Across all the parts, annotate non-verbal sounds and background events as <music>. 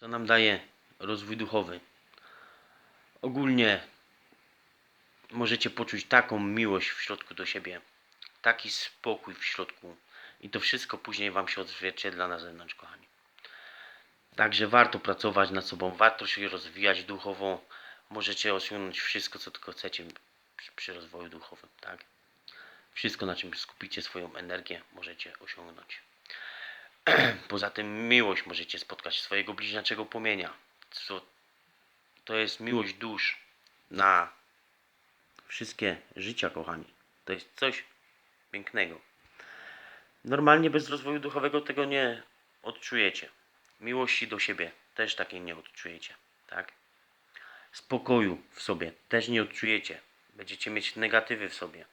Co nam daje rozwój duchowy? Ogólnie możecie poczuć taką miłość w środku do siebie, taki spokój w środku i to wszystko później Wam się odzwierciedla na zewnątrz, kochani. Także warto pracować nad sobą, warto się rozwijać duchowo. Możecie osiągnąć wszystko, co tylko chcecie przy, przy rozwoju duchowym, tak? Wszystko, na czym skupicie swoją energię, możecie osiągnąć. <clears throat> Poza tym miłość możecie spotkać swojego bliźniaczego płomienia. Co to jest miłość dusz na wszystkie życia, kochani. To jest coś pięknego. Normalnie bez rozwoju duchowego tego nie odczujecie. Miłości do siebie też takiej nie odczujecie, tak? Spokoju w sobie też nie odczujecie. Będziecie mieć negatywy w sobie.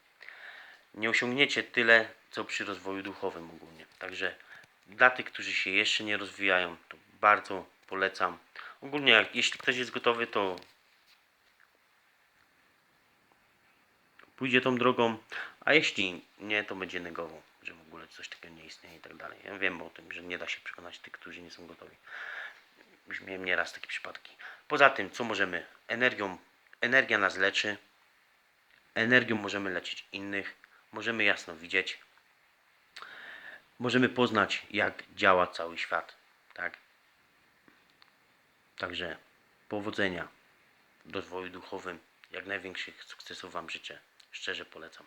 Nie osiągniecie tyle, co przy rozwoju duchowym ogólnie. Także dla tych, którzy się jeszcze nie rozwijają, to bardzo polecam. Ogólnie, jak, jeśli ktoś jest gotowy, to pójdzie tą drogą, a jeśli nie, to będzie negował, że w ogóle coś takiego nie istnieje i tak dalej. Ja wiem o tym, że nie da się przekonać tych, którzy nie są gotowi. Już miałem nieraz takie przypadki. Poza tym, co możemy? Energią, energia nas leczy. Energią możemy leczyć innych. Możemy jasno widzieć. Możemy poznać, jak działa cały świat. Tak? Także powodzenia w rozwoju duchowym. Jak największych sukcesów Wam życzę. Szczerze polecam.